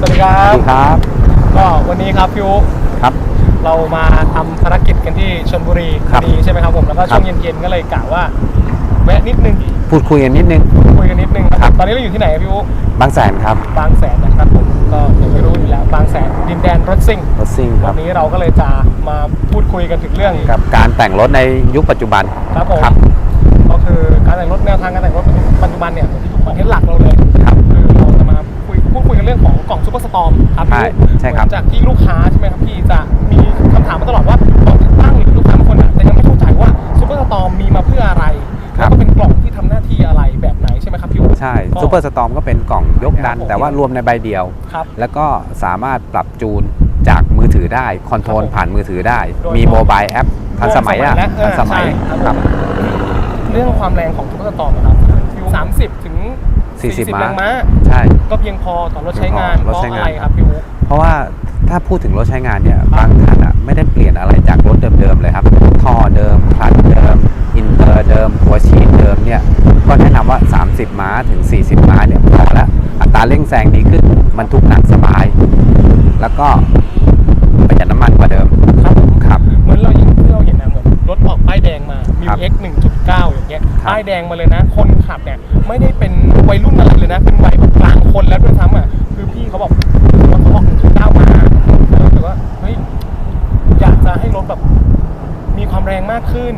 สวัสดีครัสวับ สดีครับ ก็วันนี้ครับพี่อุ๊ครับ เรามาทำภารกิจกันที่ชลบุรีครับพอดีใช่ไหมครับผม แล้วก็ครัช่วบงเย็นๆก็เลยกะว่าแวะนิดนึงพูดคุยกันนิดนึง คุยกันนิดนึงคครัรับ บ ตอนนี้เราอยู่ที่ไหนครับพี่อุ๊บางแสนครับบางแสนนะครับผม ก็อย่างไม่รู้อยู่แล้ว บางแสนดินแดนรถซิ่ง รถซิ่งควัรับนนี้เราก็เลยจะมาพูดคุยกันถึงเรื่อง กับการแต่งรถในยุคปัจจุบัน ครับผม ครับ ก็คือการแต่งรถแนวทางการแต่งรถปัจจุบันเนี่ยที่ถูกคอนเทนต์หลักเราเลย รื่องของกล่องซูเปอร์สตอร์มครับใช่พี่ใช่ครับเหมือนจากที่ลูกค้าใช่ไหมครับพี่จะมีคำถามมาตลอดว่าก่อนติดตั้งหรือลูกค้าบางคนอาจจะยังไม่เข้าใจว่าซูเปอร์สตอร์มมีมาเพื่ออะไรครัแล้วบก็เป็นกล่องที่ทำหน้าที่อะไรแบบไหนใช่ไหมครับพี่อุ๊ใช่ก็ซูเปอร์สตอมก็เป็นกล่องยกดันครับผมแต่ว่ารวมในใบเดียวครับแล้วก็สามารถปรับจูนจากมือถือได้คอนโทรลครับผมผ่านมือถือได้โดยมีโมบายแอปทันสมัยอะและเอทัอนสมัยใช่ครับครับเรื่องความแรงของซูเปอร์สตอร์มนะครับสามสิบถึง 40แรงม้า ใช่ก็เพียงพอต่อรถใช้งานเพียงพอรถเพราะใช้อะงานไรครับพี่อุ๊เพราะว่าถ้าพูดถึงรถใช้งานเนี่ยบางคันอะไม่ได้เปลี่ยนอะไรจากรถเดิมๆเลยครับท่อเดิมคลัตช์เดิม อินเตอร์เดิมหัวฉีดเดิมเนี่ยก็แนะนำว่า 30 ม้าถึง 40 ม้าเนี่ยพอแล้วอัตราเร่งแซงดีขึ้นบรรทุกหนักสบาย แล้วก็ประหยัดน้ำมันกว่าเดิมครับผมครับเหมือนเราอย่างที่เราเห็นนะเหมือนรถออกป้ายแดงมา m ิครับว X 1.9อย่าง เงี้ยครับป้ายแดงมาเลยนะ คนขับเนี่ยไม่ได้เป็นวัยรุ่นอะไรเลยนะ เป็นวัยแบบกลางคนแล้วด้วยซ้ำอะคือพี่เขาบอกว่าเขาบอก1.9มาแล้วรู้สึกว่าเฮ้ยอยากจะให้รถแบบมีความแรงมากขึ้น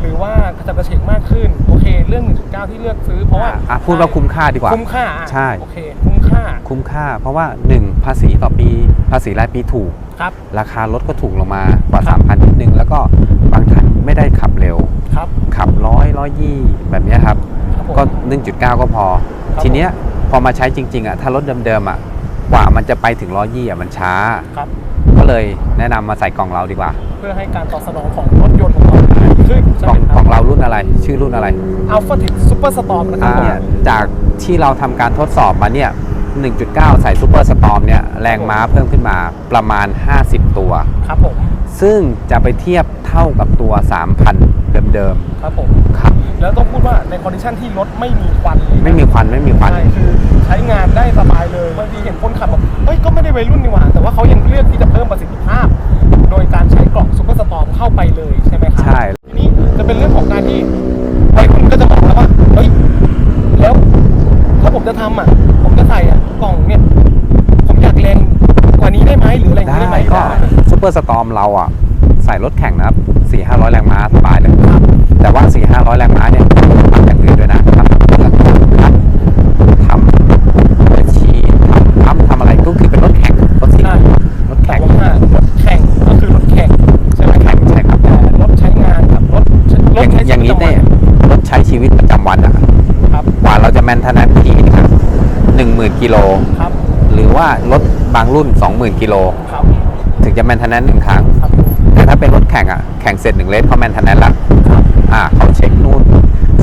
หรือว่ากระจับกระเฉงมากขึ้นโอเค เรื่อง 1.9 ที่เลือกซื้อเพราะว่าอะพูดว่าคุ้มค่าดีกว่า คุ้มค่าอะใช่ โอเค คุ้มค่า คุ้มค่า เพราะว่า 1 ภาษีต่อปี ภาษีรายปีถูก ครับ ราคารถก็ถูกลงมากว่าครับ3,000นิดนึง แล้วก็บางคันไม่ได้ขับเร็ว ครับ ขับร้อยร้อยยี่แบบเนี้ยครับครับผมก็ 1.9 ก็พอครับทีเนี้ยพอมาใช้จริง ๆอะถ้ารถเดิมๆอะกว่ามันจะไปถึงร้อยยี่อะมันช้า ครับ ก็เลยแนะนำมาใส่กล่องเราดีกว่า เพื่อให้การตอบสนองของรถยนต์ของเราดีขึ้นใช่กล่องไหมคขรัอบงเรารุ่นอะไร ชื่อรุ่นอะไร Alpha Tech Super Storm นะครับอ่าผมจากที่เราทำการทดสอบมาเนี่ย 1.9 ใส่ซูเปอร์สตอมเนี่ยแรงม้าเพิ่มขึ้นมาประมาณ 50 ตัว ครับผม ซึ่งจะไปเทียบเท่ากับตัว 3,000 เดิมครับผมๆครับ แล้วต้องพูดว่าในคอนดิชันที่รถไม่มีควันเลยนะไม่มีควันไม่มีควัน ใช่คือใช้งานได้สบายเลยบางทีเห็นคนขับแบบเฮ้ยก็ไม่ได้วัยรุ่นนี่หว่า แต่ว่าเขายังเลือกที่จะเพิ่มประสิทธิภาพ โดยการใช้กล่องซูเปอร์สตอร์มเข้าไปเลยใช่ไหมครับ ใช่ ทีนี้จะเป็นเรื่องของการที่วัยรุ่นก็จะมองแล้วว่าเฮ้ยแล้วถ้าผมจะทำอะ เปอร์สตอมเราอะใส่รถแข่งนะครับ4 5 0 0แรงม้าสบายเลยครับ แต่ว่า4 5 0 0แรงม้าเนี่ยทำอย่างอื่นด้วยนะทำเครื่องครับทำบัญชีทำปั๊มทำอะไรก็คือเป็นรถแข่งรถซิ่งใช่รถแต่แข่งว่ารถแข่งก็คือรถแข่งใช่ไหมครับใช่ครับแต่รถใช้งานกับรถรอถย่างใช้อย่างนี้ชีวิตเนี่ยรถใช้ชีวิตประจำวันอะประจำวันครับกว่าเราจะแมนเทนแนนทีนะครับหนึ่งหมื่นกิโลครับหรือว่ารถบางรุ่น20,000กิโลครับ ถึงจะแมนเทนแนนหนึ่งครั้ง ครับแต่ถ้าเป็นรถแข่งอะแข่งเสร็จหนึ่งเลสเขาแมนเทนแนนแล้วครับอ่าเขาเช็คนู่น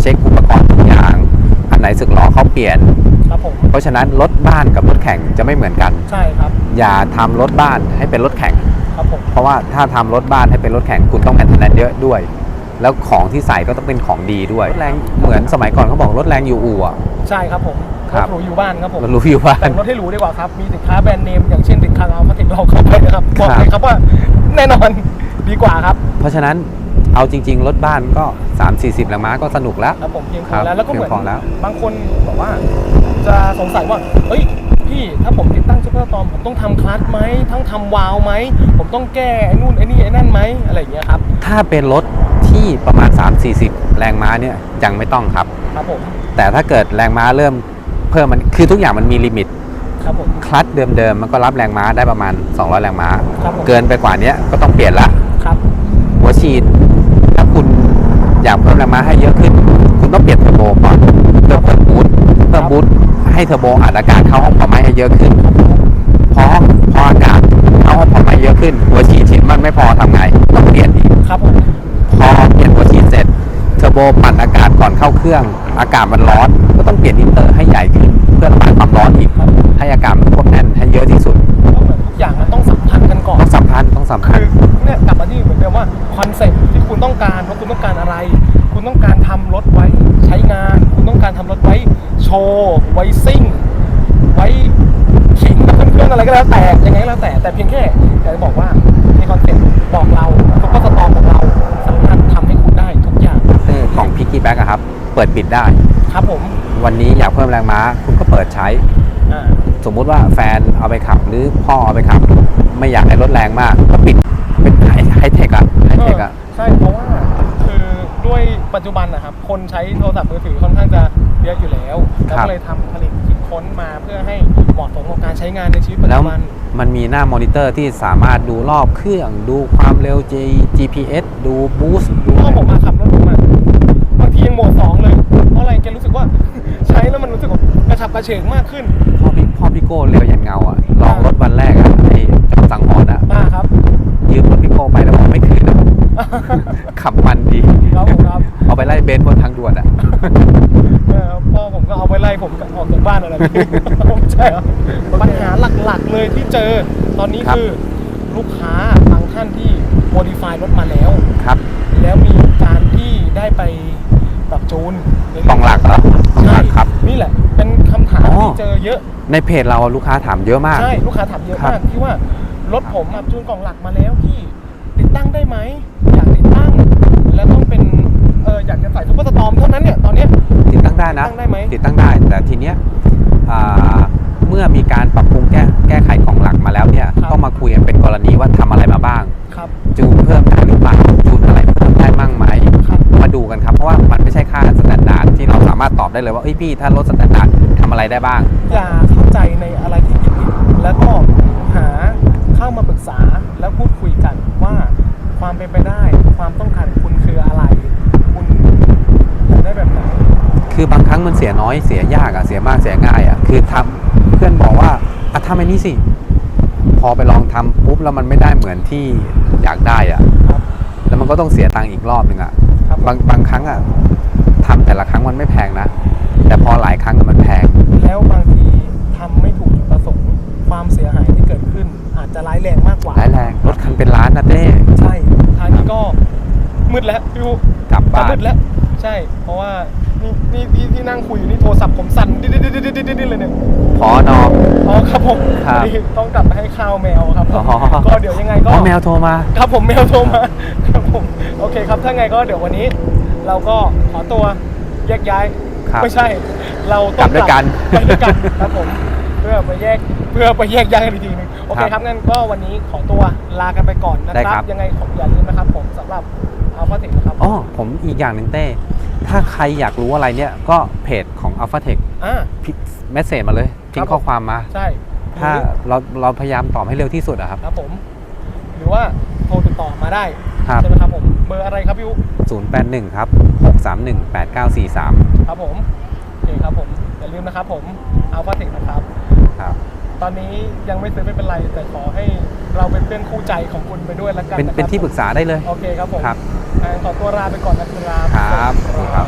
เช็คอุปกรณ์ทุกอย่าง อันไหนสึกหรอเขาเปลี่ยน ครับผมเพราะฉะนั้นรถบ้านกับรถแข่งจะไม่เหมือนกัน ใช่ครับอย่าทำรถบ้านให้เป็นรถแข่ง ครับผมเพราะว่าถ้าทำรถบ้านให้เป็นรถแข่งคุณต้องแมนเทนแนนเยอะด้วย แล้วของที่ใส่ก็ต้องเป็นของดีด้วยรถแรงเหมือนสมัยก่อนเขาบอกรถแรงอยู่อู่อะใช่ครับผมค รัรบถหรูอยู่บ้านครับผมรถรู้อยู่บ้านแต่งรถให้หรูดีกว่าครับ มีสินค้าแบรนด์เนมอย่างเช่นสินค้าเอาพาเทคเราเข้าไปนะครับบอกเลยครับว่าแน่นอนดีกว่าครับ เพราะฉะนั้นเอาจริง ๆ รถบ้านก็ 3 4 0แรงม้าก็สนุกแล้วครับผมเพียงพครัอบแล้วแล้วก็เหมือนเพียงพอแล้วบางคนบอกว่า จะสงสัยว่าเฮ้ยพี่ถ้าผมติดตั้งซูเปอร์ตอมผมต้องทำคลัตช์ไหมทั้งทำวาล์วไหมผมต้องแก้ไอ้นู่นไอ้นี่ไอ้นั่นไหมอะไรอย่างเงี้ยครับถ้าเป็นรถที่ประมาณ 3 4 0 แรงม้าเนี่ยยังไม่ต้องครับครับผมแต่ถ้าเกิดแรงม้าเริ่มเพิ่มมันคือทุกอย่างมันมีลิมิตครับผมคลัตช์เดิมๆมันก็รับแรงม้าได้ประมาณ 200 แรงม้า ครับผมเกินไปกว่านี้ก็ต้องเปลี่ยนละ ครับ หัวฉีดถ้าคุณอยากเพิ่มแรงม้าให้เยอะขึ้น คุณต้องเปลี่ยนเทอร์โบก่อนเพื่อเพิ่มบูทเพิ่มบูทให้เทอร์โบอัดอากาศเข้าห้องเผาไหม้ให้เยอะขึ้นพอพออากาศเข้าห้องเผาไหม้เยอะขึ้น หัวฉีดฉีดมันไม่พอทำไงต้องเปลี่ยนอีกครับผมพอเปลี่ยนหัวฉีดเสร็จเทอร์โบปั่นอากาศก่อนเข้าเครื่อง อากาศมันร้อน ก็ต้องเปลี่ยนอินเตอร์ให้ใหญ่ขึ้น เพื่อระบายความร้อนอีกครับให้อากาศมันควบแน่นให้เยอะที่สุดก็เหมือนทุกอย่างมันต้องสัมพันธ์กันก่อนต้องสัมพันธ์ต้องสัมพันคือธ์เนี่ยกลับมาที่เหมือนเดิมว่าคอนเซ็ปต์ที่คุณต้องการว่าคุณต้องการอะไร คุณต้องการทำรถไว้ใช้งาน คุณต้องการทำรถไว้โชว์ไว้ซิ่ง ไว้ขิงกับเพื่อนๆอะไรอะไรก็แล้วแต่ยังไงก็แล้วแต่แต่เพียงแค่อยากจะบอกว่าในคอนเซ็ปต์บอกเราซุปเปอร์สตอร์ของเราสามารถทำให้คุณได้ทุกอย่าง ซึ่งของพิกกี้แบ็กครับ เปิดปิดได้ ครับผม วันนี้อยากเพิ่มแรงม้า คุณก็เปิดใช้ อ่าสมมุติว่าแฟนเอาไปขับหรือพ่อเอาไปขับ ไม่อยากให้รถแรงมาก ก็ปิดเป็นไฮไฮเทคอะไฮเทคอะ ใช่เพราะว่าคือด้วยปัจจุบันนะครับ คนใช้โทรศัพท์มือถือค่อนข้างจะเยอะอยู่แล้วแล้วก็เลยทำผลิตคิดค้นมาเพื่อให้เหมาะสมกับการใช้งานในชีวิตปัจแล้วจุบันมันมีหน้ามอนิเตอร์ที่สามารถดูรอบเครื่อง ดูความเร็ว G GPS ดูบูสต์ดูพ่อผมมาขับรถ แกรู้สึกว่า ใช้แล้วมันรู้สึกว่ากระฉับกระเฉงมากขึ้น พ่อพี่พ่อพี่โก้เร็วยันเงาอะลองรถวันแรกอะไอ้จอมสังหรณ์อะอ่าครับ ยืมรถพี่โก้ไปแล้วบอกไม่คืนอะขับมันดีครับผมครับ เอาไปไล่เบนซ์บนทางด่วนอะเออพ่อผมก็เอาไปไล่ผมออกจากบ้านอะไรแบบนี้ ไม่ใช่เหรอปัญหาหลักๆเลยที่เจอตอนนี้ครับ คือลูกค้าบางท่านที่โมดิฟายรถมาแล้ว ครับ แล้วมีการที่ได้ไป ปรับจูนในกล่องหลักเหรอกล่องหใช่ลักครับ นี่แหละ เป็นคำถามอ๋อที่เจอเยอะ ในเพจเราลูกค้าถามเยอะมาก ใช่ ลูกค้าถามเยอะครับมากที่ว่ารถผมปรับจูนกล่องหลักมาแล้วพี่ติดตั้งได้ไหมอยากติดตั้ง แล้วต้องเป็นเอออยากจะใส่ซุปเปอร์สตอร์มเท่านั้นเนี่ยตอนเนี้ยติดตั้งได้นะ ติดตั้งได้ไหมติดตั้งได้แต่ทีเนี้ยอ่าเมื่อมีการปรับปรุงแก้แก้ไขกล่องหลักมาแล้วเนี่ยครับต้องมาคุยกันเป็นกรณีว่าทำอะไรมาบ้างครับจูนเพิ่มได้หรือเปล่า กันครับ เพราะว่ามันไม่ใช่ค่าสแตนดาร์ดที่เราสามารถตอบได้เลยว่าเอ้ยพี่ถ้าลดสแตนดาร์ดทำอะไรได้บ้าง อย่าเข้าใจในอะไรที่ผิดๆแล้วก็หาเข้ามาปรึกษาแล้วพูดคุยกันว่าความเป็นไปได้ ความต้องการของคุณคืออะไร คุณอยากได้แบบไหนคือบางครั้งมันเสียน้อยเสียยากอะเสียมากเสียง่ายอะคือทำเพื่อนบอกว่าอะทำไอ้นี้สิ พอไปลองทำปุ๊บแล้วมันไม่ได้เหมือนที่อยากได้อะครับแล้วมันก็ต้องเสียตังค์อีกรอบหนึ่งอะครั บบางบางครั้งอะทำแต่ละครั้งมันไม่แพงนะ แต่พอหลายครั้งอะมันแพง แล้วบางทีทำไม่ถูกจุดประสงค์ความเสียหายที่เกิดขึ้น อาจจะร้ายแรงมากกว่าร้ายแรงรถคันเป็นล้านนะเต้ใช่ทางนี้ก็มืดแล้วพี่อูกลับจะบ้านมืดแล้ว ใช่ เพราะว่านี่นี่ที่ที่นั่งคุยอยู่นี่โทรศัพท์ผมสั่นดิดดิดดิดดิดดิดดิดเลยเนี่ยพอนออ๋อ ครับผมครับนี่ต้องกลับไปให้ข้าวแมวครับผมอ๋อ ก็เดี๋ยวยังไงก็ อ๋อแมวโทรมา ครับผมแมวโทรมาครับผมโอเคครับถ้าไงก็เดี๋ยววันนี้ เราก็ขอตัวแยกย้ายครับไม่ใช่ เราต้กลัองบด้วยกัน กลับด้วยกันครับผมเพื่อไปแยกเพื่อไปแยกย้ายกันอีกทีหนึงโอเคครับครับงั้นก็วันนี้ขอตัวลากันไปก่อนนะได้คครัรับ บยังไงผมอย่าลืมนะครับผมสำหรับอัลฟาเทคนะครับ อ๋อผมอีกอย่างหนึ่งเต้ ถ้าใครอยากรู้อะไรเนี่ยก็เพจของ Alpha Tech อ่า เมสเซจมาเลยทิ้ครังบข้อความมา ใช่ถ้าเราเราพยายามตอบให้เร็วที่สุดอะครับ ครับผม หรือว่าโทรติดต่อมาได้ครับใช่ไหมครับผมเบอร์อะไรครับพี่อุ๊081ครับ631 8943 ครับผมโอเคครับผมอย่าลืมนะครับผมอัลฟาเทคนะครับ ครับ ตอนนี้ยังไม่ซื้อไม่เป็นไรแต่ขอให้ เราเป็นเพื่อนคู่ใจของคุณไปด้วยแล้วกันเป็นนะครับเป็นที่ปรึกษาได้เลย โอเคครับผมครับอ่าขอตัวลาไปก่อนนะครับ ครับสวัสดีครับ